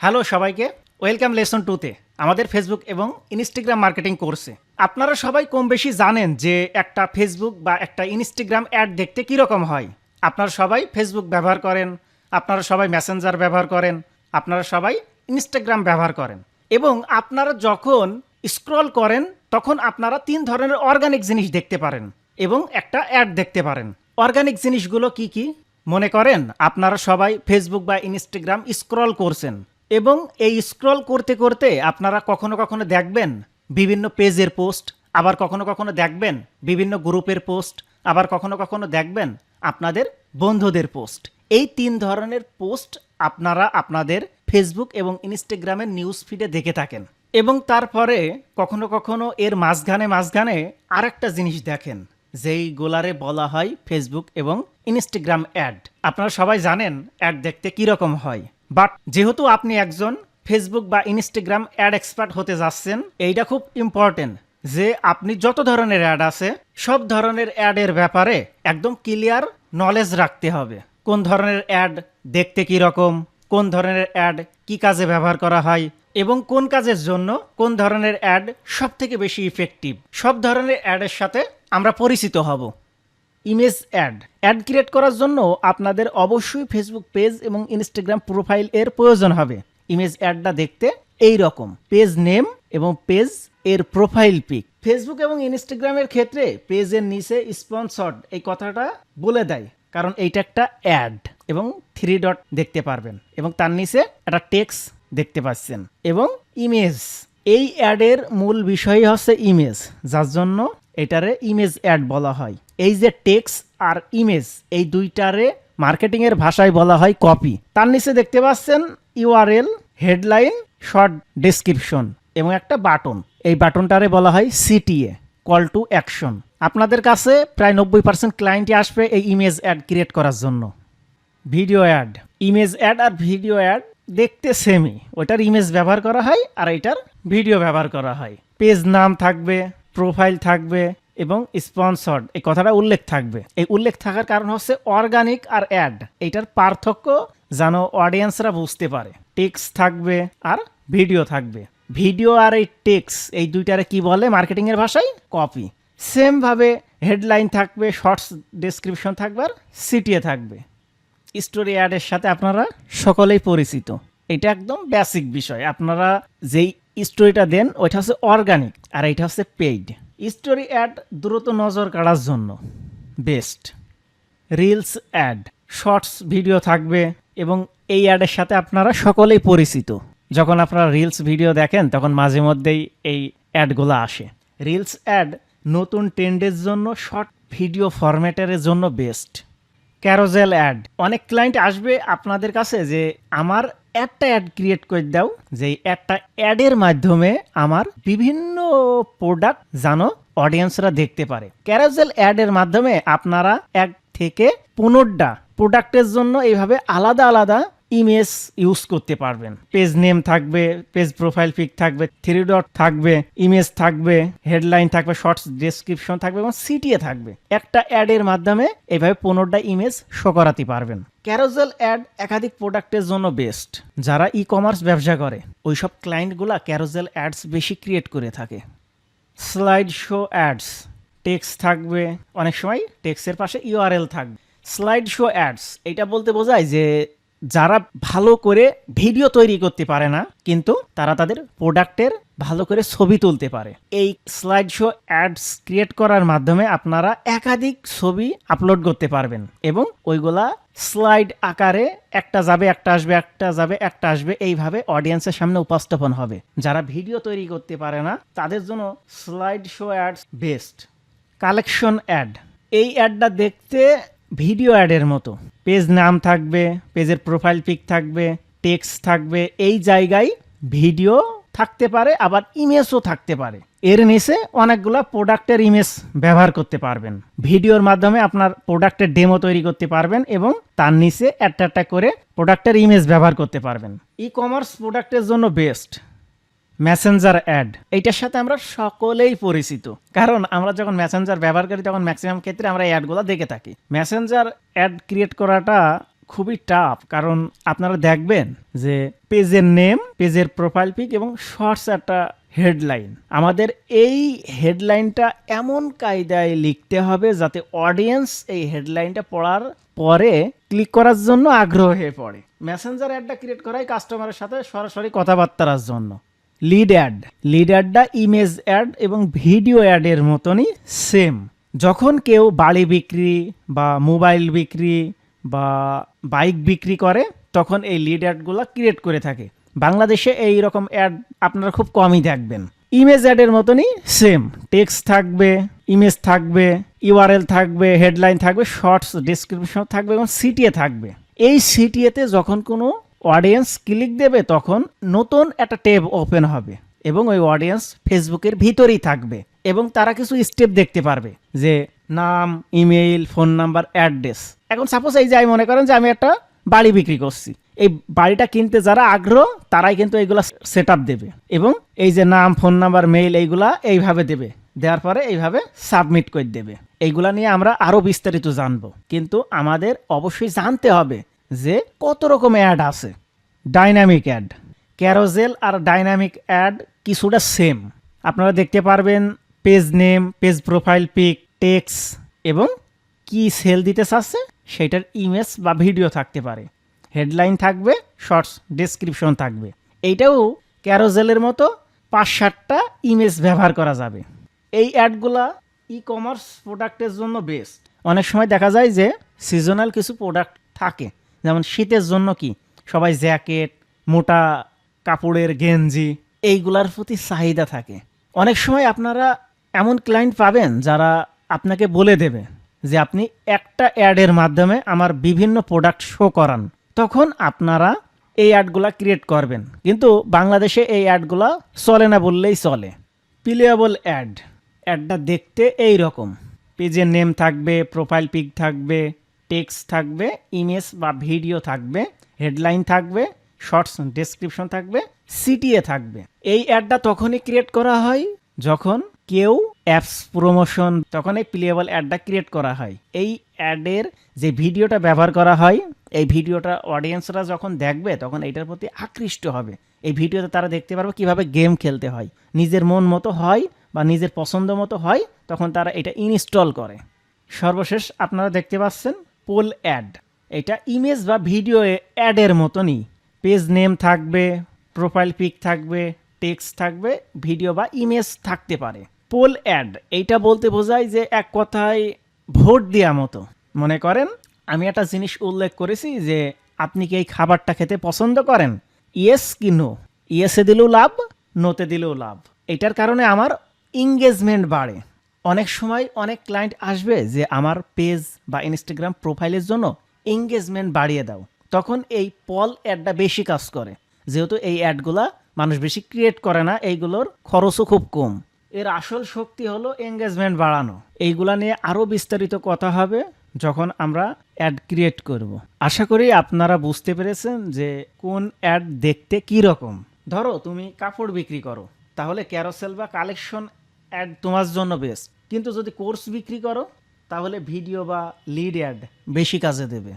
Hello সবাইকে, welcome lesson টুতে, আমাদের ফেসবুক এবং ইনস্টাগ্রাম মার্কেটিং কোর্সে। আপনারা সবাই কম বেশি জানেন যে একটা ফেসবুক বা একটা ইনস্টাগ্রাম অ্যাড দেখতে কীরকম হয়। আপনারা সবাই ফেসবুক ব্যবহার করেন, আপনারা সবাই মেসেঞ্জার ব্যবহার করেন, আপনারা সবাই ইনস্টাগ্রাম ব্যবহার করেন। এবং আপনারা যখন স্ক্রল করেন, তখন আপনারা তিন ধরনের অর্গানিক জিনিস দেখতে পারেন এবং একটা অ্যাড দেখতে পারেন। অর্গানিক জিনিসগুলো কি কি? মনে করেন, আপনারা সবাই ফেসবুক বা ইনস্টাগ্রাম স্ক্রল করছেন। এবং এই স্ক্রল করতে করতে আপনারা কখনো কখনো দেখবেন বিভিন্ন পেজের পোস্ট আবার কখনো কখনো দেখবেন বিভিন্ন গ্রুপের পোস্ট আবার কখনো কখনো দেখবেন আপনাদের বন্ধুদের পোস্ট এই তিন ধরনের পোস্ট আপনারা আপনাদের ফেসবুক এবং ইনস্টাগ্রামের নিউজ ফিডে দেখে থাকেন। এবং তারপরে কখনো কখনো এর মাঝখানে মাঝখানে আরেকটা জিনিস দেখেন, যেই গোলারে বলা হয় ফেসবুক এবং ইনস্টাগ্রাম অ্যাড আপনারা সবাই জানেন অ্যাড দেখতে কীরকম হয়। বাট যেহেতু আপনি একজন ফেসবুক বা ইনস্টাগ্রাম অ্যাড এক্সপার্ট হতে যাচ্ছেন, এইটা খুব ইম্পর্টেন্ট যে আপনি যত ধরনের অ্যাড আছে, সব ধরনের অ্যাডের ব্যাপারে একদম ক্লিয়ার নলেজ রাখতে হবে। কোন ধরনের অ্যাড দেখতে কী রকম, কোন ধরনের অ্যাড কি কাজে ব্যবহার করা হয়, এবং কোন কাজের জন্য কোন ধরনের অ্যাড সব থেকে বেশি ইফেক্টিভ সব ধরনের অ্যাডের সাথে আমরা পরিচিত হব। Image add. অ্যাড ক্রিয়েট করার জন্য আপনাদের অবশ্যই ফেসবুক পেজ এবং ইনস্টাগ্রাম প্রোফাইল এর প্রয়োজন হবে। ইমেজ অ্যাডটা দেখতে এই রকম। পেজ নেম এবং পেজ এর প্রোফাইল পিক ফেসবুক এবং ইনস্টাগ্রামের ক্ষেত্রে পেজের নিচে স্পন্সর্ড এই কথাটা বলে দেয়। কারণ এইটা একটা অ্যাড এবং থ্রি ডট দেখতে পারবেন এবং তার নিচে একটা টেক্স দেখতে পাচ্ছেন এবং ইমেজ। এই অ্যাডের মূল বিষয় হচ্ছে ইমেজ, যার জন্য এটারে ইমেজ অ্যাড বলা হয়। এই যে টেক্স আর ইমেজ এই দুইটারে মার্কেটিংয়ের ভাষায় বলা হয় কপি তার নিচে দেখতে পাচ্ছেন ইউআরএল হেডলাইন শর্ট ডেসক্রিপশন এবং একটা বাটন এই বাটনটারে বলা হয় সিটিএ কল টু অ্যাকশন আপনাদের কাছে প্রায় নব্বই পার্সেন্ট ক্লায়েন্টই আসবে এই ইমেজ অ্যাড ক্রিয়েট করার জন্য। ভিডিও অ্যাড ইমেজ অ্যাড আর ভিডিও অ্যাড দেখতে সেমই ওটার ইমেজ ব্যবহার করা হয় আর এটার ভিডিও ব্যবহার করা হয়। পেজ নাম থাকবে প্রোফাইল থাকবে এবং স্পন্সর্ড এই কথাটা উল্লেখ থাকবে। এই উল্লেখ থাকার কারণ হচ্ছে অর্গানিক আর অ্যাড এইটার পার্থক্য যেন অডিয়েন্সরা বুঝতে পারে। টেক্স থাকবে আর ভিডিও থাকবে। ভিডিও আর এই টেক্স এই দুইটারে কি বলে মার্কেটিংয়ের ভাষায়? কপি সেমভাবে হেডলাইন থাকবে শর্টস ডেসক্রিপশন থাকবে আর সিটিএ থাকবে। স্টোরি অ্যাডের সাথে আপনারা সকলেই পরিচিত। এটা একদম বেসিক বিষয়। আপনারা যেই স্টোরিটা দেন, ওইটা হচ্ছে অর্গানিক আর এইটা হচ্ছে পেইড স্টোরি অ্যাড দ্রুত নজর কাড়ার জন্য। Best reels ad shorts video থাকবে এবং এই অ্যাডের সাথে আপনারা সকলেই পরিচিত। যখন আপনারা রিলস ভিডিও দেখেন, তখন মাঝে মধ্যেই এই অ্যাডগুলো আসে। রিলস অ্যাড নতুন ট্রেন্ডের জন্য শর্ট ভিডিও ফরম্যাটের জন্য বেস্ট ক্যারোজেল অ্যাড অনেক ক্লায়েন্ট আসবে আপনাদের কাছে যে, আমার একটা অ্যাড ক্রিয়েট করে দাও যে একটা অ্যাডের মাধ্যমে আমার বিভিন্ন প্রোডাক্ট জানো অডিয়েন্সরা দেখতে পারে। ক্যারাজেল অ্যাডের মাধ্যমে আপনারা এক থেকে পনেরোটা প্রোডাক্টের জন্য এইভাবে আলাদা আলাদা ইমেজ ইউজ করতে পারবেন। পেজ নেম থাকবে, পেজ প্রোফাইল পিক থাকবে, থ্রি ডট থাকবে, ইমেজ থাকবে, হেডলাইন থাকবে, শর্টস ডেসক্রিপশন থাকবে এবং সিটিএ থাকবে। একটা অ্যাডের মাধ্যমে এইভাবে পনেরোটা ইমেজ শো করাতে পারবেন। ক্যারোজেল অ্যাড একাধিক প্রোডাক্টের জন্য বেস্ট। যারা ই কমার্স ব্যবসা করে, ওইসব ক্লায়েন্টগুলা ক্যারোজেল অ্যাডস বেশি ক্রিয়েট করে থাকে। স্লাইড শো অ্যাডস, টেক্স থাকবে, অনেক সময় টেক্সের পাশে ইউআরএল থাকবে। স্লাইড শো অ্যাডস, এটা বলতে বোঝায় যে যারা ভালো করে ভিডিও তৈরি করতে পারে না, কিন্তু তারা তাদের প্রোডাক্টের ভালো করে ছবি তুলতে পারে। এই স্লাইড শো অ্যাডস ক্রিয়েট করার মাধ্যমে আপনারা একাধিক ছবি আপলোড করতে পারবেন এবং ওইগুলা স্লাইড আকারে একটা যাবে, একটা আসবে, একটা যাবে, একটা আসবে, এইভাবে অডিয়েন্সের সামনে উপস্থাপন হবে। যারা ভিডিও তৈরি করতে পারে না, তাদের জন্য slide show ads best collection ad এই অ্যাডটা দেখতে ভিডিও অ্যাডের মতো। পেজ নাম থাকবে, পেজের প্রোফাইল পিক থাকবে টেক্সট থাকবে, এই জায়গায় ভিডিও থাকতে পারে, আবার ইমেজও থাকতে পারে। এর নিচে অনেকগুলো প্রোডাক্টের ইমেজ ব্যবহার করতে পারবেন। ভিডিওর মাধ্যমে আপনার প্রোডাক্টের ডেমো তৈরি করতে পারবেন এবং তার নিচে একটা করে প্রোডাক্টের ইমেজ ব্যবহার করতে পারবেন। ই কমার্স প্রোডাক্টের জন্য বেস্ট মেসেঞ্জার অ্যাড এইটার সাথে আমরা সকলেই পরিচিত। কারণ আমরা যখন মেসেঞ্জার ব্যবহার করি, তখন ম্যাক্সিমাম ক্ষেত্রে আমরা অ্যাডগুলো দেখে থাকি। মেসেঞ্জার অ্যাড ক্রিয়েট করাটা খুবই টাফ কারণ আপনারা দেখবেন যে পেজের নেম পেজের প্রোফাইল পিক এবং শর্টস একটা হেডলাইন আমাদের এই হেডলাইনটা এমন কায়দায় লিখতে হবে যাতে অডিয়েন্স এই হেডলাইনটা পড়ার পরে ক্লিক করার জন্য আগ্রহ হয়ে পড়ে। মেসেঞ্জার অ্যাডটা ক্রিয়েট করাই কাস্টমারের সাথে সরাসরি কথাবার্তার জন্য। লিড অ্যাড লিড অ্যাডটা ইমেজ অ্যাড এবং ভিডিও অ্যাডের মতনই সেম যখন কেউ বাড়ি বিক্রি বা মোবাইল বিক্রি বা বাইক বিক্রি করে, তখন এই লিড অ্যাডগুলো ক্রিয়েট করে থাকে। বাংলাদেশে এই রকম অ্যাড আপনারা খুব কমই দেখবেন। ইমেজ অ্যাডের মতনই সেম টেক্সট থাকবে ইমেজ থাকবে ইউআরএল থাকবে হেডলাইন থাকবে শর্টস ডিসক্রিপশন থাকবে এবং সিটিএ থাকবে। এই সিটিএতে যখন কোনো অডিয়েন্স ক্লিক দেবে তখন নতুন একটা ট্যাব ওপেন হবে এবং ওই অডিয়েন্স ফেসবুকের ভিতরেই থাকবে এবং তারা কিছু স্টেপ দেখতে পারবে যে নাম ইমেইল ফোন নাম্বার অ্যাড্রেস এখন সাপোজ এই যে আমি মনে করেন যে আমি একটা বাড়ি বিক্রি করছি। এই বাড়িটা কিনতে যারা আগ্রহ, তারাই কিন্তু এইগুলা সেট দেবে এবং এই যে নাম ফোন নাম্বার মেইল এইগুলা এইভাবে দেবে। দেওয়ার পরে এইভাবে সাবমিট করে দেবে। এইগুলা নিয়ে আমরা আরও বিস্তারিত জানব। কিন্তু আমাদের অবশ্যই জানতে হবে যে কত রকম অ্যাড আছে। Dynamic ad. ক্যারোজেল আর ডাইনামিক অ্যাড কিছুটা সেম। আপনারা দেখতে পারবেন page name, page profile pic, text এবং কি সেল দিতে চাচ্ছে সেটার ইমেজ বা ভিডিও থাকতে পারে। হেডলাইন থাকবে, শর্টস ডেসক্রিপশন থাকবে। এইটাও ক্যারোজেলের মতো পাঁচ সাতটা ইমেজ ব্যবহার করা যাবে। এই অ্যাডগুলা ই কমার্স প্রোডাক্টের জন্য বেস্ট অনেক সময় দেখা যায় যে সিজনাল কিছু প্রোডাক্ট থাকে। যেমন শীতের জন্য কি? সবাই জ্যাকেট, মোটা কাপড়ের গেঞ্জি, এইগুলার প্রতি চাহিদা থাকে। অনেক সময় আপনারা এমন ক্লায়েন্ট পাবেন যারা আপনাকে বলে দেবে যে, আপনি একটা অ্যাডের মাধ্যমে আমার বিভিন্ন প্রোডাক্ট শো করান। তখন আপনারা এই অ্যাডগুলা ক্রিয়েট করবেন। কিন্তু বাংলাদেশে এই অ্যাডগুলা চলে না বললেই চলে। প্লেয়াবল অ্যাড অ্যাডটা দেখতে এই রকম পেজের নেম থাকবে প্রোফাইল পিক থাকবে। টেক্সট থাকবে ইমেজ বা ভিডিও থাকবে হেডলাইন থাকবে শর্টস ডেসক্রিপশন থাকবে সিটিএ থাকবে। এই অ্যাডটা তখনই ক্রিয়েট করা হয় যখন কেউ অ্যাপস প্রমোশন তখন এই প্লেয়েবল অ্যাডটা ক্রিয়েট করা হয়। এই অ্যাডের যে ভিডিওটা ব্যবহার করা হয়, এই ভিডিওটা অডিয়েন্সরা যখন দেখবে, তখন এটার প্রতি আকৃষ্ট হবে। এই ভিডিওতে তারা দেখতে পারবে কীভাবে গেম খেলতে হয়। নিজের মন মতো হয় বা নিজের পছন্দ মতো হয়, তখন তারা এটা ইনস্টল করে। সর্বশেষ আপনারা দেখতে পাচ্ছেন পোল অ্যাড এটা ইমেজ বা ভিডিও অ্যাডের মতনই। পেজ নেম থাকবে প্রোফাইল পিক থাকবে টেক্সট থাকবে ভিডিও বা ইমেজ থাকতে পারে। পোল অ্যাড এইটা বলতে বোঝায় যে এক কথায় ভোট দেওয়া মতো। মনে করেন, আমি একটা জিনিস উল্লেখ করেছি যে আপনি কি এই খাবারটা খেতে পছন্দ করেন? ইয়েস কি নো ইয়েসে দিলেও লাভ নোতে দিলেও লাভ। এটার কারণে আমার এঙ্গেজমেন্ট বাড়ে। অনেক সময় অনেক ক্লায়েন্ট আসবে যে আমার পেজ বা ইনস্টাগ্রাম প্রোফাইলের জন্য এঙ্গেজমেন্ট বাড়িয়ে দাও। তখন এই পল অ্যাডটা বেশি কাজ করে। যেহেতু এই অ্যাডগুলা মানুষ বেশি ক্রিয়েট করে না, এইগুলোর খরচও খুব কম। এর আসল শক্তি হলো এঙ্গেজমেন্ট বাড়ানো। এইগুলা নিয়ে আরও বিস্তারিত কথা হবে যখন আমরা অ্যাড ক্রিয়েট করব। আশা করি আপনারা বুঝতে পেরেছেন যে কোন অ্যাড দেখতে কি রকম। ধরো তুমি কাপড় বিক্রি করো, তাহলে ক্যারোসেল বা কালেকশন অ্যাড তোমার জন্য বেস্ট কিন্তু যদি কোর্স বিক্রি করো তাহলে ভিডিও বা লিড অ্যাড বেশি কাজে দেবে।